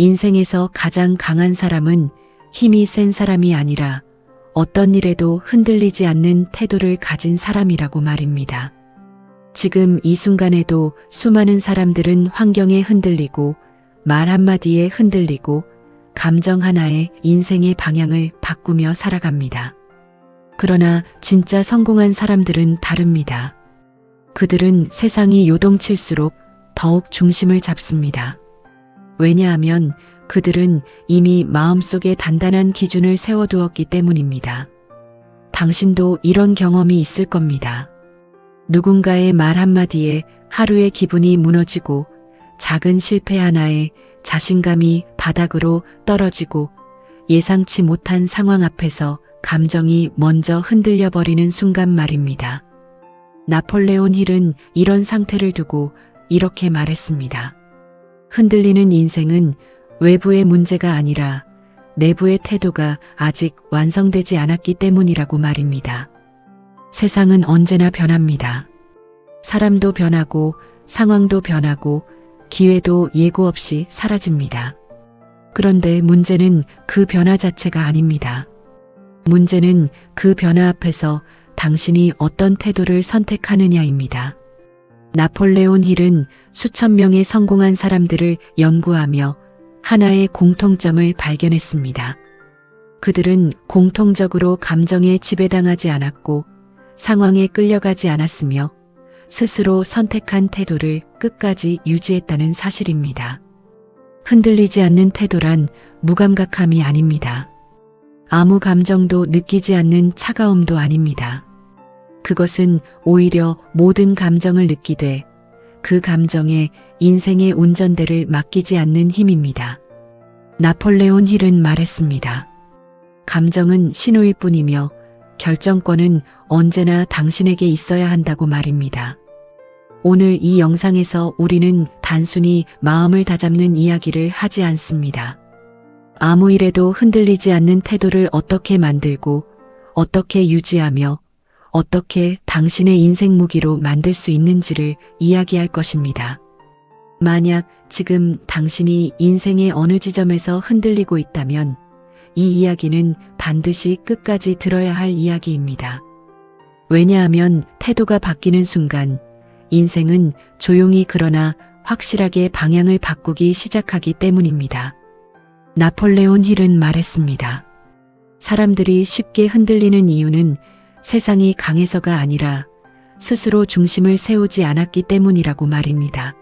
인생에서 가장 강한 사람은 힘이 센 사람이 아니라 어떤 일에도 흔들리지 않는 태도를 가진 사람이라고 말입니다. 지금 이 순간에도 수많은 사람들은 환경에 흔들리고 말 한마디에 흔들리고 감정 하나에 인생의 방향을 바꾸며 살아갑니다. 그러나 진짜 성공한 사람들은 다릅니다. 그들은 세상이 요동칠수록 더욱 중심을 잡습니다. 왜냐하면 그들은 이미 마음속에 단단한 기준을 세워두었기 때문입니다. 당신도 이런 경험이 있을 겁니다. 누군가의 말 한마디에 하루의 기분이 무너지고 작은 실패 하나에 자신감이 바닥으로 떨어지고 예상치 못한 상황 앞에서 감정이 먼저 흔들려 버리는 순간 말입니다. 나폴레온 힐은 이런 상태를 두고 이렇게 말했습니다. 흔들리는 인생은 외부의 문제가 아니라 내부의 태도가 아직 완성되지 않았기 때문이라고 말입니다. 세상은 언제나 변합니다. 사람도 변하고 상황도 변하고 기회도 예고 없이 사라집니다. 그런데 문제는 그 변화 자체가 아닙니다. 문제는 그 변화 앞에서 당신이 어떤 태도를 선택하느냐입니다. 나폴레온 힐은 수천 명의 성공한 사람들을 연구하며 하나의 공통점을 발견했습니다. 그들은 공통적으로 감정에 지배당하지 않았고 상황에 끌려가지 않았으며 스스로 선택한 태도를 끝까지 유지했다는 사실입니다. 흔들리지 않는 태도란 무감각함이 아닙니다. 아무 감정도 느끼지 않는 차가움도 아닙니다. 그것은 오히려 모든 감정을 느끼되 그 감정에 인생의 운전대를 맡기지 않는 힘입니다. 나폴레온 힐은 말했습니다. 감정은 신호일 뿐이며 결정권은 언제나 당신에게 있어야 한다고 말입니다. 오늘 이 영상에서 우리는 단순히 마음을 다잡는 이야기를 하지 않습니다. 아무 일에도 흔들리지 않는 태도를 어떻게 만들고 어떻게 유지하며 어떻게 당신의 인생 무기로 만들 수 있는지를 이야기할 것입니다. 만약 지금 당신이 인생의 어느 지점에서 흔들리고 있다면 이 이야기는 반드시 끝까지 들어야 할 이야기입니다. 왜냐하면 태도가 바뀌는 순간 인생은 조용히 그러나 확실하게 방향을 바꾸기 시작하기 때문입니다. 나폴레온 힐은 말했습니다. 사람들이 쉽게 흔들리는 이유는 세상이 강해서가 아니라 스스로 중심을 세우지 않았기 때문이라고 말입니다.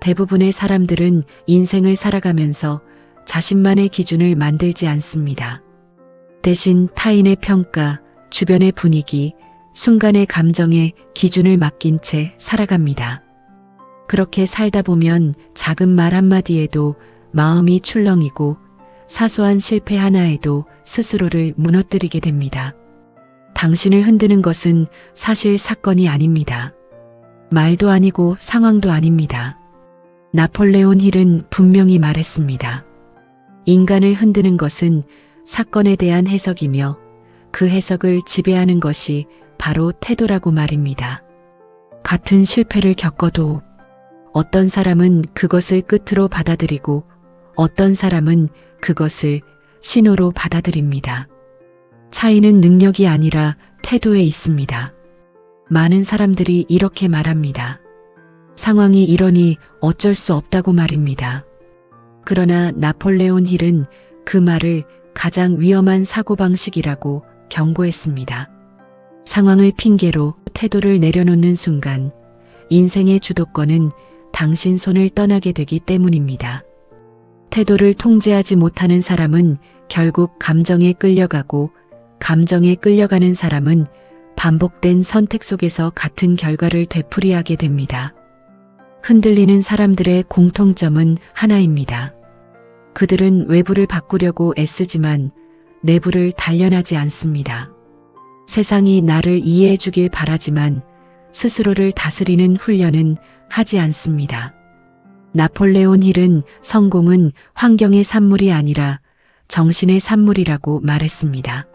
대부분의 사람들은 인생을 살아가면서 자신만의 기준을 만들지 않습니다. 대신 타인의 평가, 주변의 분위기, 순간의 감정에 기준을 맡긴 채 살아갑니다. 그렇게 살다 보면 작은 말 한마디에도 마음이 출렁이고 사소한 실패 하나에도 스스로를 무너뜨리게 됩니다. 당신을 흔드는 것은 사실 사건이 아닙니다. 말도 아니고 상황도 아닙니다. 나폴레온 힐은 분명히 말했습니다. 인간을 흔드는 것은 사건에 대한 해석이며 그 해석을 지배하는 것이 바로 태도라고 말입니다. 같은 실패를 겪어도 어떤 사람은 그것을 끝으로 받아들이고 어떤 사람은 그것을 신호로 받아들입니다. 차이는 능력이 아니라 태도에 있습니다. 많은 사람들이 이렇게 말합니다. 상황이 이러니 어쩔 수 없다고 말입니다. 그러나 나폴레온 힐은 그 말을 가장 위험한 사고방식이라고 경고했습니다. 상황을 핑계로 태도를 내려놓는 순간 인생의 주도권은 당신 손을 떠나게 되기 때문입니다. 태도를 통제하지 못하는 사람은 결국 감정에 끌려가고 감정에 끌려가는 사람은 반복된 선택 속에서 같은 결과를 되풀이하게 됩니다. 흔들리는 사람들의 공통점은 하나입니다. 그들은 외부를 바꾸려고 애쓰지만 내부를 단련하지 않습니다. 세상이 나를 이해해 주길 바라지만 스스로를 다스리는 훈련은 하지 않습니다. 나폴레온 힐은 성공은 환경의 산물이 아니라 정신의 산물이라고 말했습니다.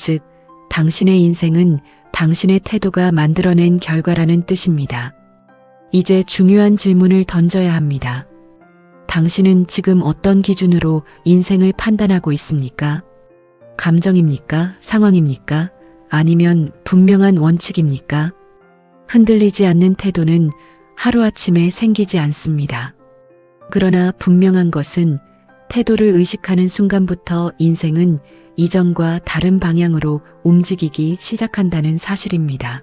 즉, 당신의 인생은 당신의 태도가 만들어낸 결과라는 뜻입니다. 이제 중요한 질문을 던져야 합니다. 당신은 지금 어떤 기준으로 인생을 판단하고 있습니까? 감정입니까? 상황입니까? 아니면 분명한 원칙입니까? 흔들리지 않는 태도는 하루아침에 생기지 않습니다. 그러나 분명한 것은 태도를 의식하는 순간부터 인생은 이전과 다른 방향으로 움직이기 시작한다는 사실입니다.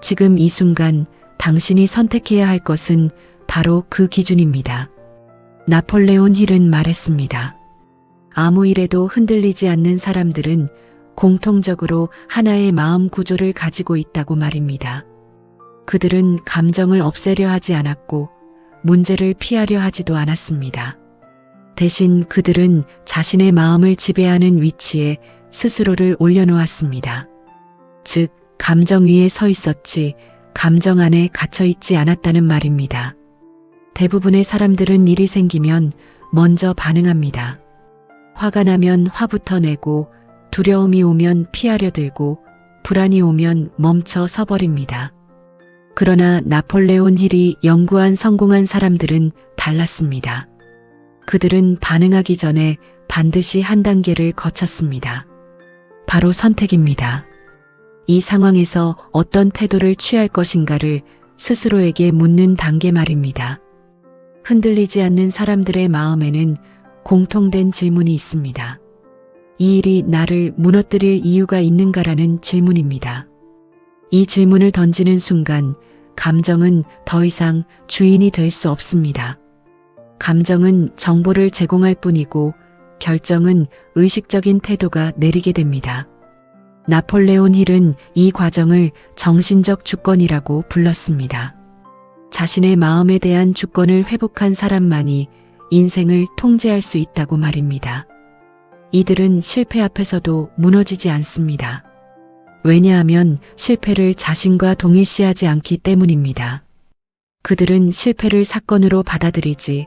지금 이 순간 당신이 선택해야 할 것은 바로 그 기준입니다. 나폴레온 힐은 말했습니다. 아무 일에도 흔들리지 않는 사람들은 공통적으로 하나의 마음 구조를 가지고 있다고 말입니다. 그들은 감정을 없애려 하지 않았고 문제를 피하려 하지도 않았습니다. 대신 그들은 자신의 마음을 지배하는 위치에 스스로를 올려놓았습니다. 즉, 감정 위에 서 있었지, 감정 안에 갇혀 있지 않았다는 말입니다. 대부분의 사람들은 일이 생기면 먼저 반응합니다. 화가 나면 화부터 내고, 두려움이 오면 피하려 들고, 불안이 오면 멈춰 서버립니다. 그러나 나폴레온 힐이 연구한 성공한 사람들은 달랐습니다. 그들은 반응하기 전에 반드시 한 단계를 거쳤습니다. 바로 선택입니다. 이 상황에서 어떤 태도를 취할 것인가를 스스로에게 묻는 단계 말입니다. 흔들리지 않는 사람들의 마음에는 공통된 질문이 있습니다. 이 일이 나를 무너뜨릴 이유가 있는가라는 질문입니다. 이 질문을 던지는 순간 감정은 더 이상 주인이 될 수 없습니다. 감정은 정보를 제공할 뿐이고 결정은 의식적인 태도가 내리게 됩니다. 나폴레온 힐은 이 과정을 정신적 주권이라고 불렀습니다. 자신의 마음에 대한 주권을 회복한 사람만이 인생을 통제할 수 있다고 말입니다. 이들은 실패 앞에서도 무너지지 않습니다. 왜냐하면 실패를 자신과 동일시하지 않기 때문입니다. 그들은 실패를 사건으로 받아들이지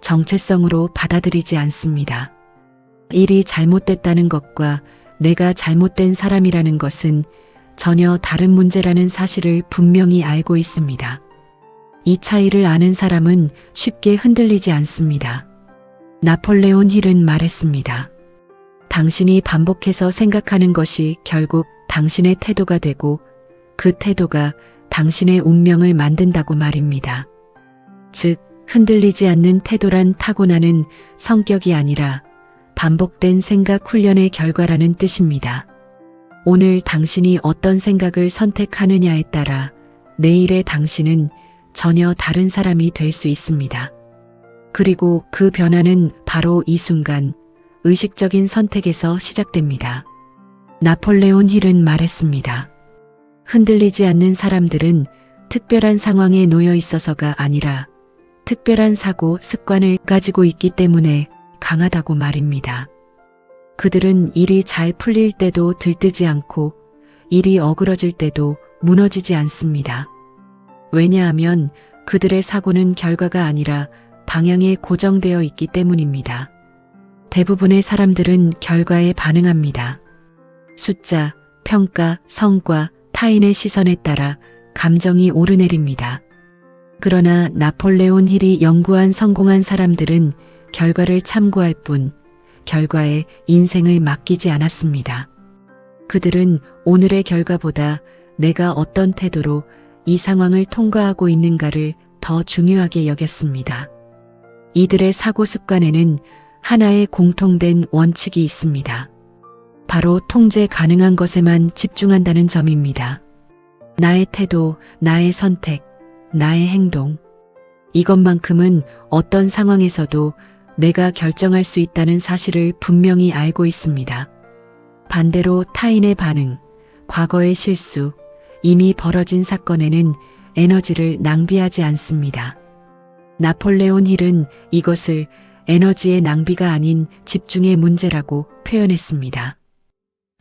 정체성으로 받아들이지 않습니다. 일이 잘못됐다는 것과 내가 잘못된 사람이라는 것은 전혀 다른 문제라는 사실을 분명히 알고 있습니다. 이 차이를 아는 사람은 쉽게 흔들리지 않습니다. 나폴레온 힐은 말했습니다. 당신이 반복해서 생각하는 것이 결국 당신의 태도가 되고 그 태도가 당신의 운명을 만든다고 말입니다. 즉, 흔들리지 않는 태도란 타고나는 성격이 아니라 반복된 생각 훈련의 결과라는 뜻입니다. 오늘 당신이 어떤 생각을 선택하느냐에 따라 내일의 당신은 전혀 다른 사람이 될 수 있습니다. 그리고 그 변화는 바로 이 순간 의식적인 선택에서 시작됩니다. 나폴레온 힐은 말했습니다. 흔들리지 않는 사람들은 특별한 상황에 놓여 있어서가 아니라 특별한 사고 습관을 가지고 있기 때문에 강하다고 말입니다. 그들은 일이 잘 풀릴 때도 들뜨지 않고 일이 어그러질 때도 무너지지 않습니다. 왜냐하면 그들의 사고는 결과가 아니라 방향에 고정되어 있기 때문입니다. 대부분의 사람들은 결과에 반응합니다. 숫자, 평가, 성과, 타인의 시선에 따라 감정이 오르내립니다. 그러나 나폴레온 힐이 연구한 성공한 사람들은 결과를 참고할 뿐 결과에 인생을 맡기지 않았습니다. 그들은 오늘의 결과보다 내가 어떤 태도로 이 상황을 통과하고 있는가를 더 중요하게 여겼습니다. 이들의 사고 습관에는 하나의 공통된 원칙이 있습니다. 바로 통제 가능한 것에만 집중한다는 점입니다. 나의 태도, 나의 선택, 나의 행동. 이것만큼은 어떤 상황에서도 내가 결정할 수 있다는 사실을 분명히 알고 있습니다. 반대로 타인의 반응, 과거의 실수, 이미 벌어진 사건에는 에너지를 낭비하지 않습니다. 나폴레온 힐은 이것을 에너지의 낭비가 아닌 집중의 문제라고 표현했습니다.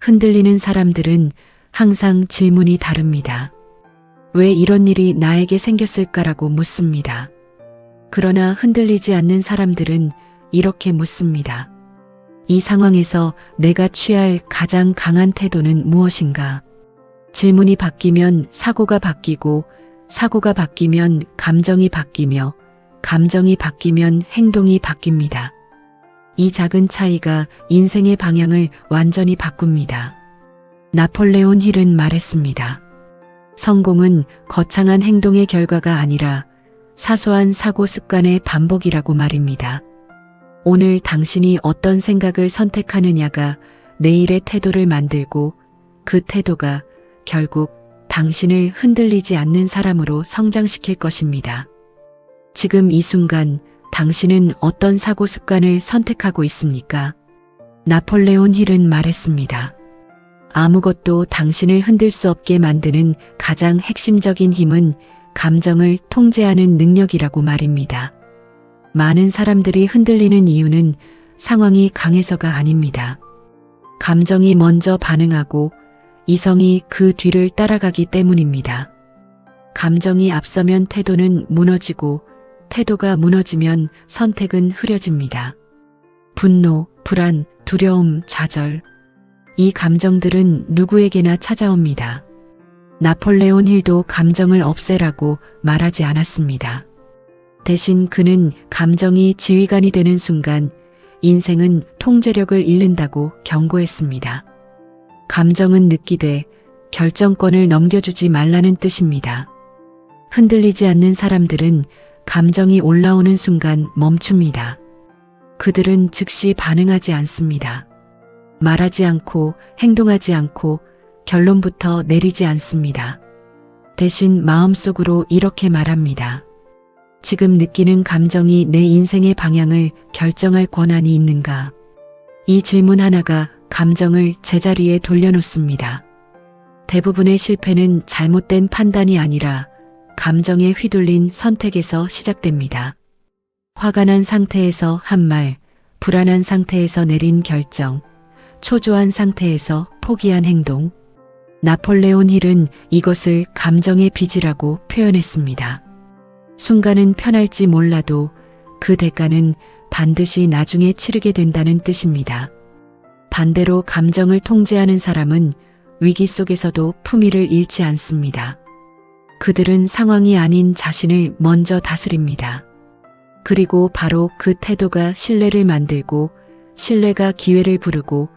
흔들리는 사람들은 항상 질문이 다릅니다. 왜 이런 일이 나에게 생겼을까라고 묻습니다. 그러나 흔들리지 않는 사람들은 이렇게 묻습니다. 이 상황에서 내가 취할 가장 강한 태도는 무엇인가? 질문이 바뀌면 사고가 바뀌고 사고가 바뀌면 감정이 바뀌며 감정이 바뀌면 행동이 바뀝니다. 이 작은 차이가 인생의 방향을 완전히 바꿉니다. 나폴레온 힐은 말했습니다. 성공은 거창한 행동의 결과가 아니라 사소한 사고 습관의 반복이라고 말입니다. 오늘 당신이 어떤 생각을 선택하느냐가 내일의 태도를 만들고 그 태도가 결국 당신을 흔들리지 않는 사람으로 성장시킬 것입니다. 지금 이 순간 당신은 어떤 사고 습관을 선택하고 있습니까? 나폴레온 힐은 말했습니다. 아무것도 당신을 흔들 수 없게 만드는 가장 핵심적인 힘은 감정을 통제하는 능력이라고 말입니다. 많은 사람들이 흔들리는 이유는 상황이 강해서가 아닙니다. 감정이 먼저 반응하고 이성이 그 뒤를 따라가기 때문입니다. 감정이 앞서면 태도는 무너지고 태도가 무너지면 선택은 흐려집니다. 분노, 불안, 두려움, 좌절. 이 감정들은 누구에게나 찾아옵니다. 나폴레온 힐도 감정을 없애라고 말하지 않았습니다. 대신 그는 감정이 지휘관이 되는 순간 인생은 통제력을 잃는다고 경고했습니다. 감정은 느끼되 결정권을 넘겨주지 말라는 뜻입니다. 흔들리지 않는 사람들은 감정이 올라오는 순간 멈춥니다. 그들은 즉시 반응하지 않습니다. 말하지 않고 행동하지 않고 결론부터 내리지 않습니다. 대신 마음속으로 이렇게 말합니다. 지금 느끼는 감정이 내 인생의 방향을 결정할 권한이 있는가? 이 질문 하나가 감정을 제자리에 돌려놓습니다. 대부분의 실패는 잘못된 판단이 아니라 감정에 휘둘린 선택에서 시작됩니다. 화가 난 상태에서 한 말, 불안한 상태에서 내린 결정, 초조한 상태에서 포기한 행동. 나폴레온 힐은 이것을 감정의 빚이라고 표현했습니다. 순간은 편할지 몰라도 그 대가는 반드시 나중에 치르게 된다는 뜻입니다. 반대로 감정을 통제하는 사람은 위기 속에서도 품위를 잃지 않습니다. 그들은 상황이 아닌 자신을 먼저 다스립니다. 그리고 바로 그 태도가 신뢰를 만들고 신뢰가 기회를 부르고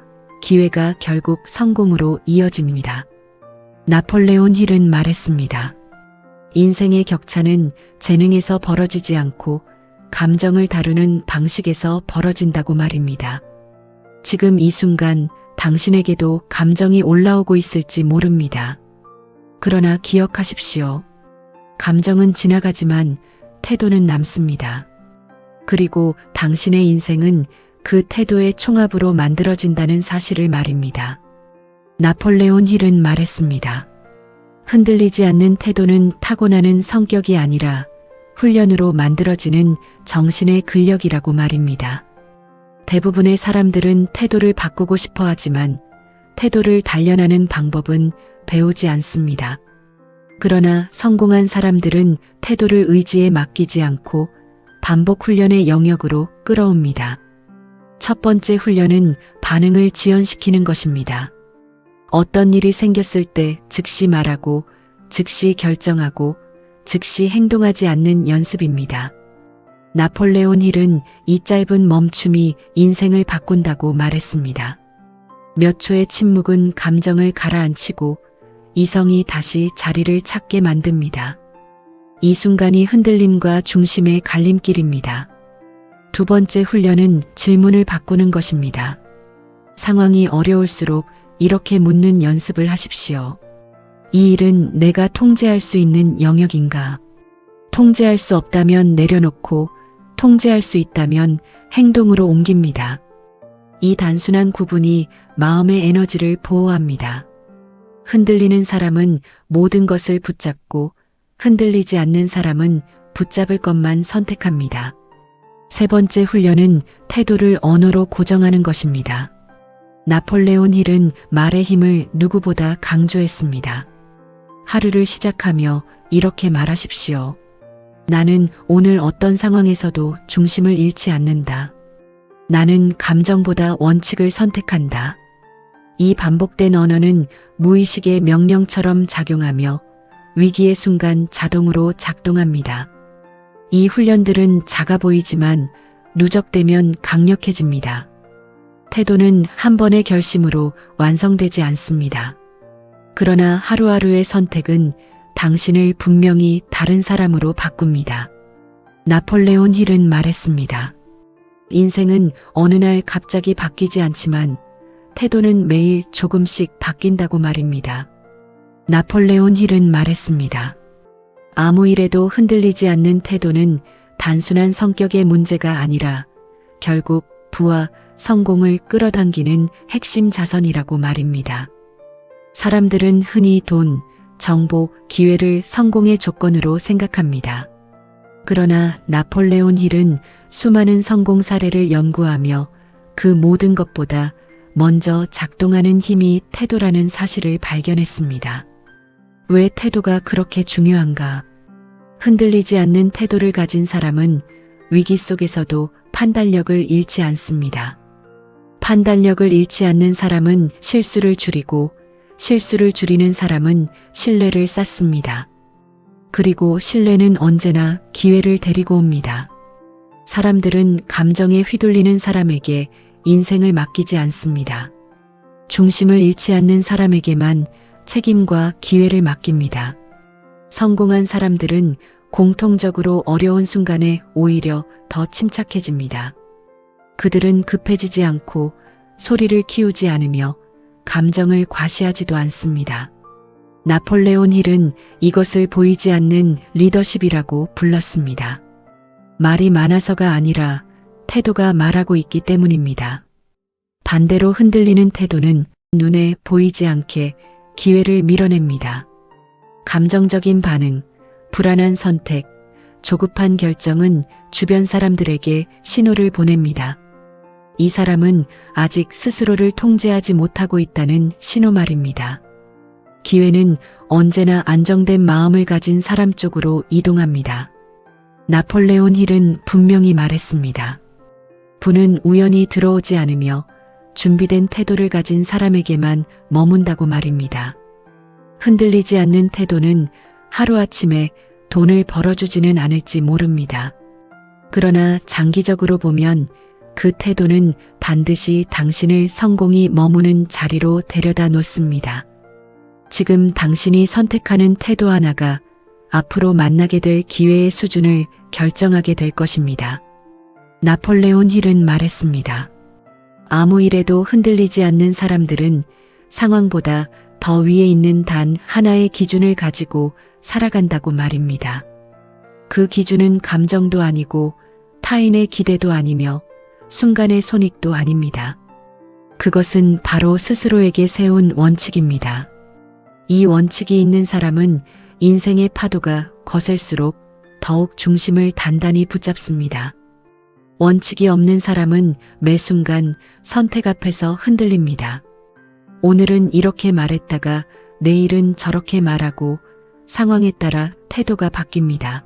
기회가 결국 성공으로 이어집니다. 나폴레온 힐은 말했습니다. 인생의 격차는 재능에서 벌어지지 않고 감정을 다루는 방식에서 벌어진다고 말입니다. 지금 이 순간 당신에게도 감정이 올라오고 있을지 모릅니다. 그러나 기억하십시오. 감정은 지나가지만 태도는 남습니다. 그리고 당신의 인생은 그 태도의 총합으로 만들어진다는 사실을 말입니다. 나폴레온 힐은 말했습니다. 흔들리지 않는 태도는 타고나는 성격이 아니라 훈련으로 만들어지는 정신의 근력이라고 말입니다. 대부분의 사람들은 태도를 바꾸고 싶어 하지만 태도를 단련하는 방법은 배우지 않습니다. 그러나 성공한 사람들은 태도를 의지에 맡기지 않고 반복 훈련의 영역으로 끌어옵니다. 첫 번째 훈련은 반응을 지연시키는 것입니다. 어떤 일이 생겼을 때 즉시 말하고, 즉시 결정하고, 즉시 행동하지 않는 연습입니다. 나폴레온 힐은 이 짧은 멈춤이 인생을 바꾼다고 말했습니다. 몇 초의 침묵은 감정을 가라앉히고 이성이 다시 자리를 찾게 만듭니다. 이 순간이 흔들림과 중심의 갈림길입니다. 두 번째 훈련은 질문을 바꾸는 것입니다. 상황이 어려울수록 이렇게 묻는 연습을 하십시오. 이 일은 내가 통제할 수 있는 영역인가? 통제할 수 없다면 내려놓고 통제할 수 있다면 행동으로 옮깁니다. 이 단순한 구분이 마음의 에너지를 보호합니다. 흔들리는 사람은 모든 것을 붙잡고 흔들리지 않는 사람은 붙잡을 것만 선택합니다. 세 번째 훈련은 태도를 언어로 고정하는 것입니다. 나폴레온 힐은 말의 힘을 누구보다 강조했습니다. 하루를 시작하며 이렇게 말하십시오. 나는 오늘 어떤 상황에서도 중심을 잃지 않는다. 나는 감정보다 원칙을 선택한다. 이 반복된 언어는 무의식의 명령처럼 작용하며 위기의 순간 자동으로 작동합니다. 이 훈련들은 작아 보이지만 누적되면 강력해집니다. 태도는 한 번의 결심으로 완성되지 않습니다. 그러나 하루하루의 선택은 당신을 분명히 다른 사람으로 바꿉니다. 나폴레온 힐은 말했습니다. 인생은 어느 날 갑자기 바뀌지 않지만 태도는 매일 조금씩 바뀐다고 말입니다. 나폴레온 힐은 말했습니다. 아무 일에도 흔들리지 않는 태도는 단순한 성격의 문제가 아니라 결국 부와 성공을 끌어당기는 핵심 자선이라고 말입니다. 사람들은 흔히 돈, 정보, 기회를 성공의 조건으로 생각합니다. 그러나 나폴레온 힐은 수많은 성공 사례를 연구하며 그 모든 것보다 먼저 작동하는 힘이 태도라는 사실을 발견했습니다. 왜 태도가 그렇게 중요한가? 흔들리지 않는 태도를 가진 사람은 위기 속에서도 판단력을 잃지 않습니다. 판단력을 잃지 않는 사람은 실수를 줄이고 실수를 줄이는 사람은 신뢰를 쌓습니다. 그리고 신뢰는 언제나 기회를 데리고 옵니다. 사람들은 감정에 휘둘리는 사람에게 인생을 맡기지 않습니다. 중심을 잃지 않는 사람에게만 책임과 기회를 맡깁니다. 성공한 사람들은 공통적으로 어려운 순간에 오히려 더 침착해집니다. 그들은 급해지지 않고 소리를 키우지 않으며 감정을 과시하지도 않습니다. 나폴레온 힐은 이것을 보이지 않는 리더십이라고 불렀습니다. 말이 많아서가 아니라 태도가 말하고 있기 때문입니다. 반대로 흔들리는 태도는 눈에 보이지 않게 기회를 밀어냅니다. 감정적인 반응, 불안한 선택, 조급한 결정은 주변 사람들에게 신호를 보냅니다. 이 사람은 아직 스스로를 통제하지 못하고 있다는 신호 말입니다. 기회는 언제나 안정된 마음을 가진 사람 쪽으로 이동합니다. 나폴레온 힐은 분명히 말했습니다. 부는 우연히 들어오지 않으며 준비된 태도를 가진 사람에게만 머문다고 말입니다. 흔들리지 않는 태도는 하루아침에 돈을 벌어주지는 않을지 모릅니다. 그러나 장기적으로 보면 그 태도는 반드시 당신을 성공이 머무는 자리로 데려다 놓습니다. 지금 당신이 선택하는 태도 하나가 앞으로 만나게 될 기회의 수준을 결정하게 될 것입니다. 나폴레온 힐은 말했습니다. 아무 일에도 흔들리지 않는 사람들은 상황보다 더 위에 있는 단 하나의 기준을 가지고 살아간다고 말입니다. 그 기준은 감정도 아니고 타인의 기대도 아니며 순간의 손익도 아닙니다. 그것은 바로 스스로에게 세운 원칙입니다. 이 원칙이 있는 사람은 인생의 파도가 거셀수록 더욱 중심을 단단히 붙잡습니다. 원칙이 없는 사람은 매 순간 선택 앞에서 흔들립니다. 오늘은 이렇게 말했다가 내일은 저렇게 말하고 상황에 따라 태도가 바뀝니다.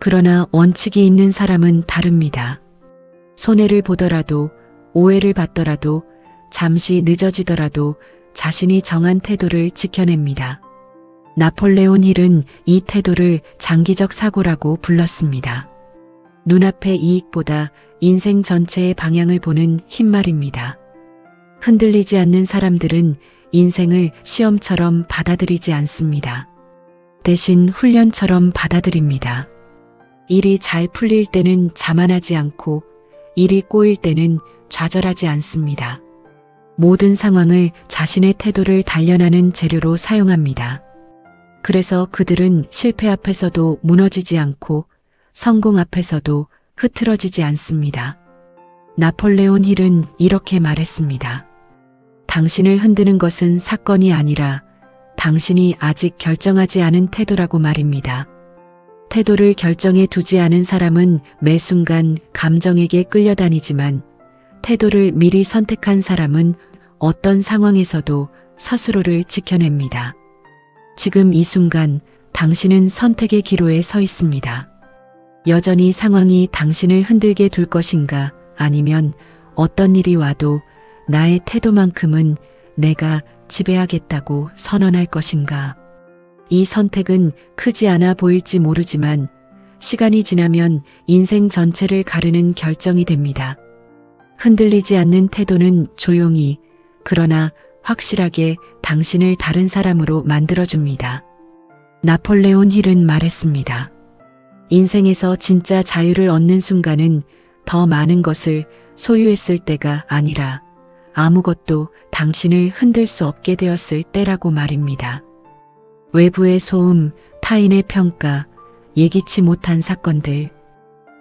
그러나 원칙이 있는 사람은 다릅니다. 손해를 보더라도 오해를 받더라도 잠시 늦어지더라도 자신이 정한 태도를 지켜냅니다. 나폴레온 힐은 이 태도를 장기적 사고라고 불렀습니다. 눈앞의 이익보다 인생 전체의 방향을 보는 흰말입니다. 흔들리지 않는 사람들은 인생을 시험처럼 받아들이지 않습니다. 대신 훈련처럼 받아들입니다. 일이 잘 풀릴 때는 자만하지 않고 일이 꼬일 때는 좌절하지 않습니다. 모든 상황을 자신의 태도를 단련하는 재료로 사용합니다. 그래서 그들은 실패 앞에서도 무너지지 않고 성공 앞에서도 흐트러지지 않습니다. 나폴레온 힐은 이렇게 말했습니다. 당신을 흔드는 것은 사건이 아니라 당신이 아직 결정하지 않은 태도라고 말입니다. 태도를 결정해 두지 않은 사람은 매 순간 감정에게 끌려다니지만 태도를 미리 선택한 사람은 어떤 상황에서도 스스로를 지켜냅니다. 지금 이 순간 당신은 선택의 기로에 서 있습니다. 여전히 상황이 당신을 흔들게 둘 것인가 아니면 어떤 일이 와도 나의 태도만큼은 내가 지배하겠다고 선언할 것인가. 이 선택은 크지 않아 보일지 모르지만 시간이 지나면 인생 전체를 가르는 결정이 됩니다. 흔들리지 않는 태도는 조용히, 그러나 확실하게 당신을 다른 사람으로 만들어줍니다. 나폴레온 힐은 말했습니다. 인생에서 진짜 자유를 얻는 순간은 더 많은 것을 소유했을 때가 아니라 아무것도 당신을 흔들 수 없게 되었을 때라고 말입니다. 외부의 소음, 타인의 평가, 예기치 못한 사건들.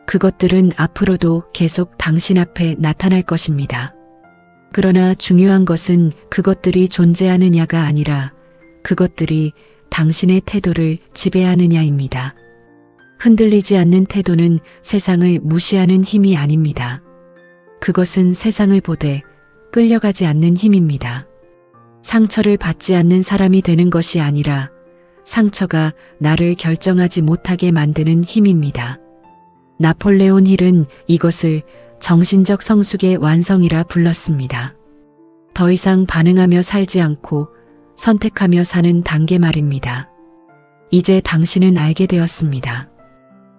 그것들은 앞으로도 계속 당신 앞에 나타날 것입니다. 그러나 중요한 것은 그것들이 존재하느냐가 아니라 그것들이 당신의 태도를 지배하느냐입니다. 흔들리지 않는 태도는 세상을 무시하는 힘이 아닙니다. 그것은 세상을 보되 끌려가지 않는 힘입니다. 상처를 받지 않는 사람이 되는 것이 아니라 상처가 나를 결정하지 못하게 만드는 힘입니다. 나폴레온 힐은 이것을 정신적 성숙의 완성이라 불렀습니다. 더 이상 반응하며 살지 않고 선택하며 사는 단계 말입니다. 이제 당신은 알게 되었습니다.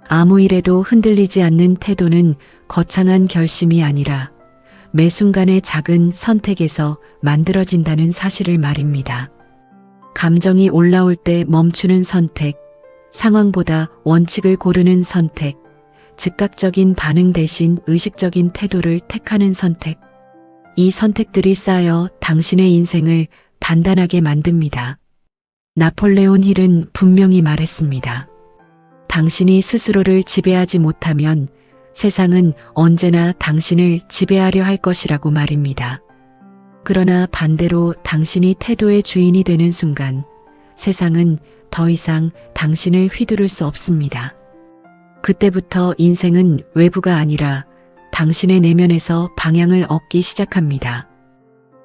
아무 일에도 흔들리지 않는 태도는 거창한 결심이 아니라 매 순간의 작은 선택에서 만들어진다는 사실을 말입니다. 감정이 올라올 때 멈추는 선택, 상황보다 원칙을 고르는 선택, 즉각적인 반응 대신 의식적인 태도를 택하는 선택. 이 선택들이 쌓여 당신의 인생을 단단하게 만듭니다. 나폴레온 힐은 분명히 말했습니다. 당신이 스스로를 지배하지 못하면 세상은 언제나 당신을 지배하려 할 것이라고 말입니다. 그러나 반대로 당신이 태도의 주인이 되는 순간 세상은 더 이상 당신을 휘두를 수 없습니다. 그때부터 인생은 외부가 아니라 당신의 내면에서 방향을 얻기 시작합니다.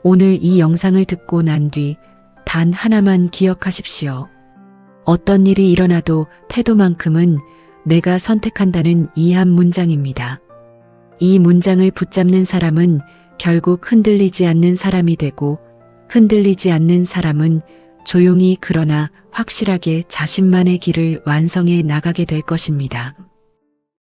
오늘 이 영상을 듣고 난 뒤 단 하나만 기억하십시오. 어떤 일이 일어나도 태도만큼은 내가 선택한다는 이 한 문장입니다. 이 문장을 붙잡는 사람은 결국 흔들리지 않는 사람이 되고 흔들리지 않는 사람은 조용히 그러나 확실하게 자신만의 길을 완성해 나가게 될 것입니다.